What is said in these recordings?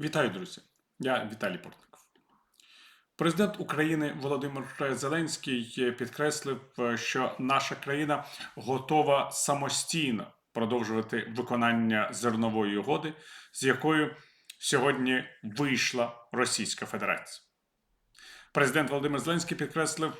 Вітаю, друзі! Я Віталій Портников. Президент України Володимир Зеленський підкреслив, що наша країна готова самостійно продовжувати виконання зернової угоди, з якою сьогодні вийшла Російська Федерація. Президент Володимир Зеленський підкреслив,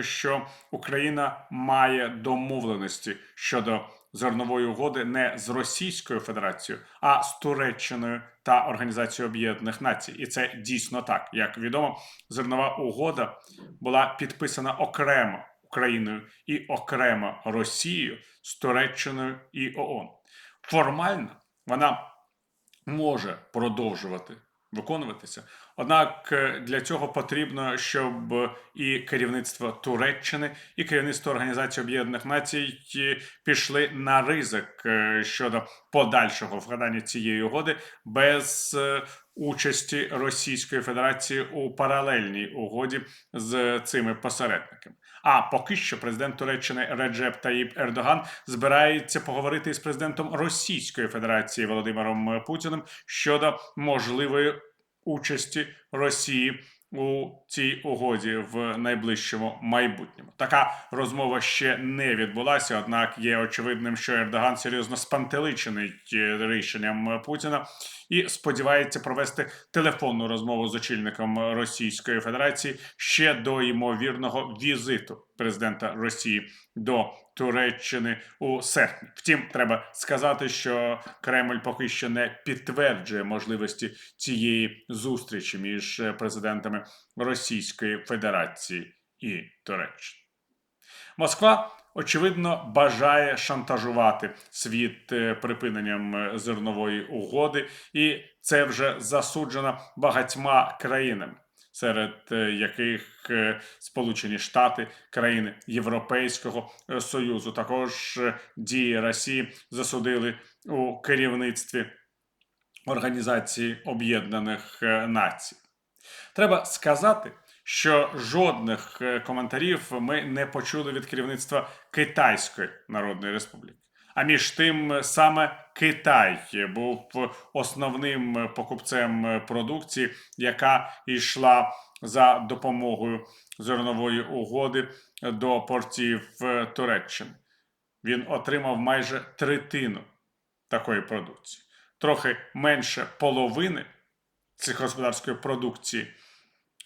що Україна має домовленості щодо зернової угоди не з Російською Федерацією, а з Туреччиною та Організацією Об'єднаних Націй. І це дійсно так. Як відомо, зернова угода була підписана окремо Україною і окремо Росією з Туреччиною і ООН. Формально вона може продовжувати виконуватися. Однак е, для цього потрібно, щоб і керівництво Туреччини, і керівництво Організації Об'єднаних Націй е, пішли на ризик е, щодо подальшого вкладання цієї угоди без участі Російської Федерації у паралельній угоді з цими посередниками. А поки що президент Туреччини Реджеп Таїп Ердоган збирається поговорити із президентом Російської Федерації Володимиром Путіним щодо можливої участі Росії у цій угоді в найближчому майбутньому. Така розмова ще не відбулася однак є очевидним, що Ердоган серйозно спантеличений е, рішенням Путіна і сподівається провести телефонну розмову з очільником Російської Федерації ще до ймовірного візиту президента Росії до Туреччини у серпні. Втім, треба сказати, що Кремль поки що не підтверджує можливості цієї зустрічі між президентами Російської Федерації і Туреччини. Москва. Очевидно, бажає шантажувати світ е, припиненням е, зернової угоди, і це вже засуджено багатьма країнами серед е, яких Сполучені Штати, країни Європейського Союзу, також дії Росії засудили у керівництві Організації Об'єднаних Націй. Треба сказати. Що жодних коментарів ми не почули від керівництва Китайської Народної Республіки. А між тим, саме Китай був основним покупцем продукції, яка йшла за допомогою зернової угоди до портів Туреччини. Він отримав майже третину такої продукції, трохи менше половини сільськогосподарської продукції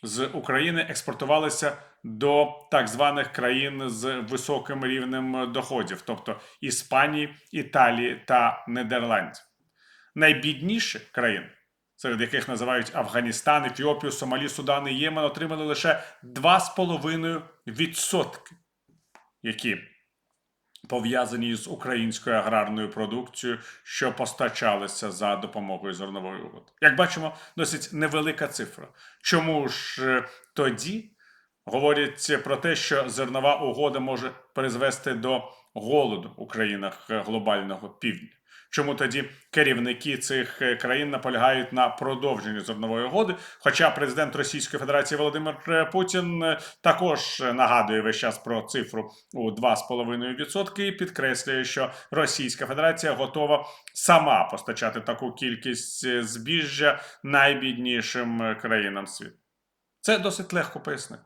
з України експортувалися до так званих країн з високим рівнем доходів, тобто Іспанії, Італії та Нідерландів. Найбідніші країни, серед яких називають Афганістан, Ефіопію, Сомалі, Судан і Ємен, отримали лише 2,5%, які пов'язані з українською аграрною продукцією, що постачалися за допомогою зернової угоди. Як бачимо, досить невелика цифра. Чому ж е, тоді говорять про те, що зернова угода може призвести до голоду у країнах е, глобального півдня? Чому тоді керівники цих е, країн наполягають на продовженні зернової угоди? Хоча президент Російської Федерації Володимир е, Путін е, також нагадує весь час про цифру у 2,5% і підкреслює, що Російська Федерація готова сама постачати таку кількість збіжжя найбіднішим країнам світу. Це досить легко пояснити.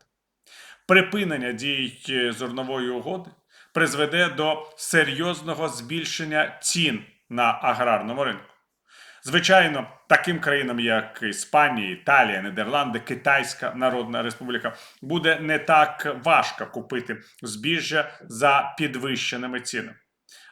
Припинення дій зернової угоди призведе до серйозного збільшення цін на аграрному ринку. Звичайно, таким країнам, як Іспанія, Італія, Нідерланди, Китайська Народна Республіка, буде не так важко купити збіжжя за підвищеними цінами.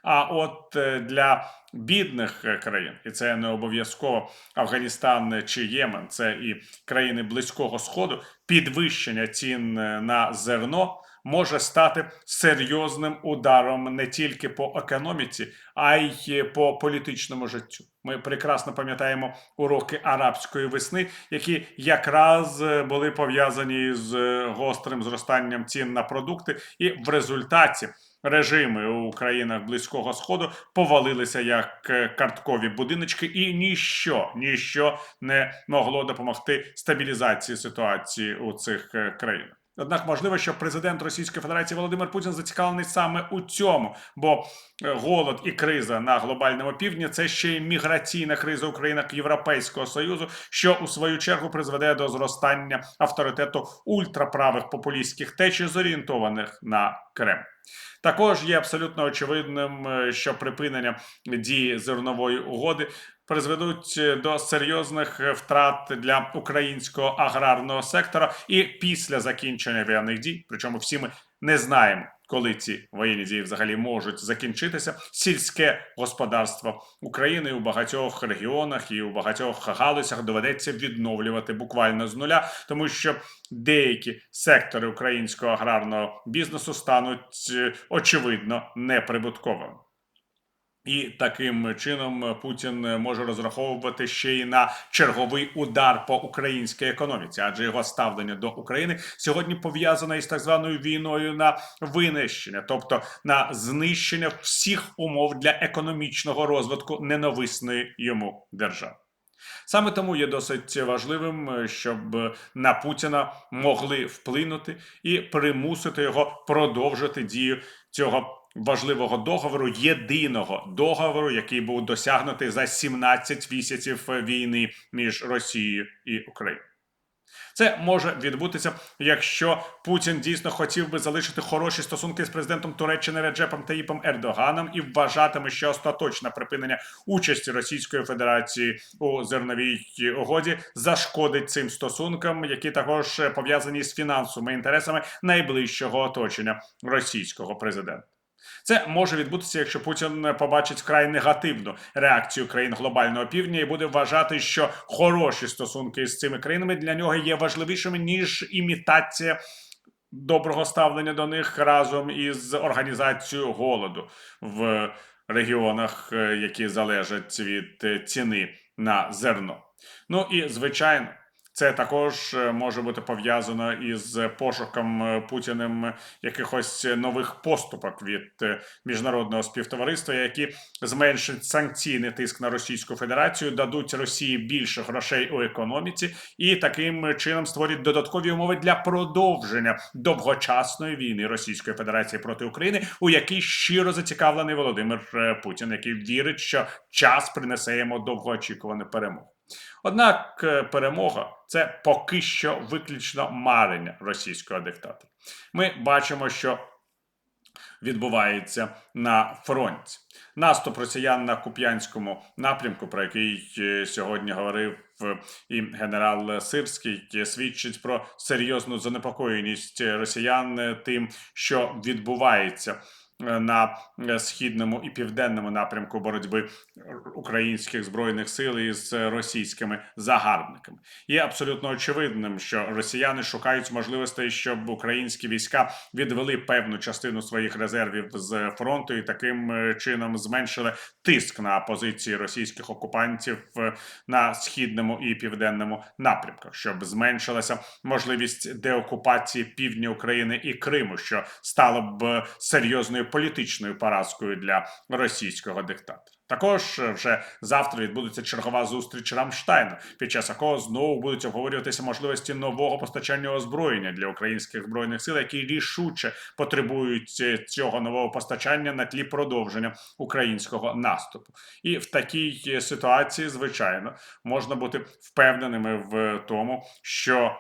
А от е, для бідних країн, і це не обов'язково Афганістан чи Ємен, це і країни Близького Сходу, підвищення цін на зерно може стати серйозним ударом не тільки по економіці, а й по політичному життю. Ми прекрасно пам'ятаємо уроки арабської весни, які якраз були пов'язані з гострим зростанням цін на продукти, і в результаті. Режими у країнах близького сходу повалилися як карткові будиночки, і ніщо ніщо не могло допомогти стабілізації ситуації у цих країнах. Однак можливо, що президент Російської Федерації Володимир Путін зацікавлений саме у цьому, бо е, голод і криза на глобальному півдні це ще й міграційна криза у країнах Європейського союзу, що у свою чергу призведе до зростання авторитету ультраправих популістських течій, зорієнтованих на Кремль. Також є абсолютно очевидним, е, що припинення дії зернової угоди призведуть е, до серйозних е, втрат для українського аграрного сектора і після закінчення воєнних дій. Причому всі ми не знаємо, коли ці воєнні дії взагалі можуть закінчитися. Сільське господарство України у багатьох регіонах і у багатьох галузях доведеться відновлювати буквально з нуля, тому що деякі сектори українського аграрного бізнесу стануть е, очевидно неприбутковими. І таким чином Путін може розраховувати ще й на черговий удар по українській економіці, адже його ставлення до України сьогодні пов'язане із так званою війною на винищення, тобто на знищення всіх умов для економічного розвитку ненависної йому держави. Саме тому є досить важливим, щоб на Путіна могли вплинути і примусити його продовжити дію цього важливого договору, єдиного договору, який був досягнутий за 17 місяців війни між Росією і Україною. Це може відбутися, якщо Путін дійсно хотів би залишити хороші стосунки з президентом Туреччини Реджепом Таїпом Ердоганом і вважатиме, що остаточне припинення участі Російської Федерації у зерновій угоді зашкодить цим стосункам, які також пов'язані з фінансовими інтересами найближчого оточення російського президента. Це може відбутися, якщо Путін побачить вкрай негативну реакцію країн глобального півдня і буде вважати, що хороші стосунки з цими країнами для нього є важливішими ніж імітація доброго ставлення до них разом із організацією голоду в регіонах, е, які залежать від е, ціни на зерно. Ну і звичайно. Це також е, може бути пов'язано із пошуком е, Путіним якихось нових поступок від е, міжнародного співтовариства, які зменшать санкційний тиск на Російську Федерацію, дадуть Росії більше грошей у економіці і таким чином створять додаткові умови для продовження довгочасної війни Російської Федерації проти України, у якій щиро зацікавлений Володимир Путін, який вірить, що час принесе йому довгоочікувану перемогу. Однак е, перемога це поки що виключно марення російського диктатора. Ми бачимо, що відбувається на фронті. Наступ росіян на Куп'янському напрямку, про який е, сьогодні говорив е, і генерал Сирський, свідчить про серйозну занепокоєність росіян тим, що відбувається на е, східному і південному напрямку боротьби українських збройних сил із російськими загарбниками. Є абсолютно очевидним, що росіяни шукають можливостей, щоб українські війська відвели певну частину своїх резервів з фронту і таким е, чином зменшили тиск на позиції російських окупантів на східному і південному напрямках, щоб зменшилася можливість деокупації півдня України і Криму, що стало б серйозною політичною поразкою для російського диктатора. Також е, вже завтра відбудеться чергова зустріч Рамштайна, під час якого знову будуть обговорюватися можливості нового постачання озброєння для українських збройних сил, які рішуче потребують е, цього нового постачання на тлі продовження українського наступу. І в такій е, ситуації, звичайно, можна бути впевненими в тому, що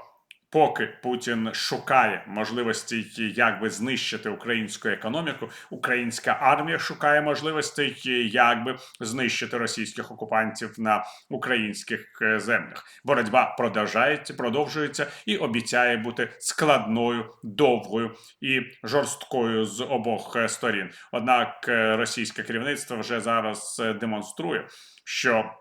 Поки Путін шукає можливості, як би знищити українську економіку, українська армія шукає можливості, як би знищити російських окупантів на українських е, землях. Боротьба продовжується, продовжується і обіцяє бути складною, довгою і жорсткою з обох е, сторін. Однак е, російське керівництво вже зараз демонструє, що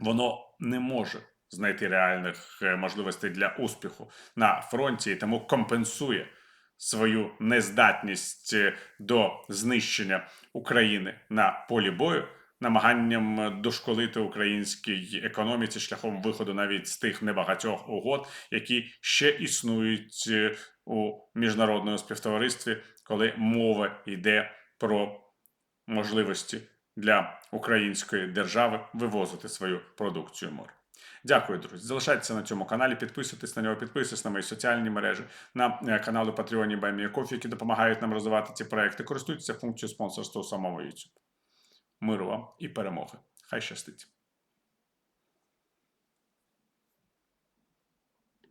воно не може знайти реальних е, можливостей для успіху на фронті, і тому компенсує свою нездатність е, до знищення України на полі бою. Намаганням дошколити українській економіці шляхом виходу навіть з тих небагатьох угод, які ще існують е, у міжнародному співтоваристві, коли мова йде про можливості для української держави вивозити свою продукцію море. Дякую, друзі. Залишайтеся на цьому каналі, підписуйтесь на нього, підписуйтесь на мої соціальні мережі, на е, канали Patreon і Баймія які допомагають нам розвивати ці проекти. Користуйтеся функцією спонсорства у самого YouTube. Миру вам і перемоги. Хай щастить!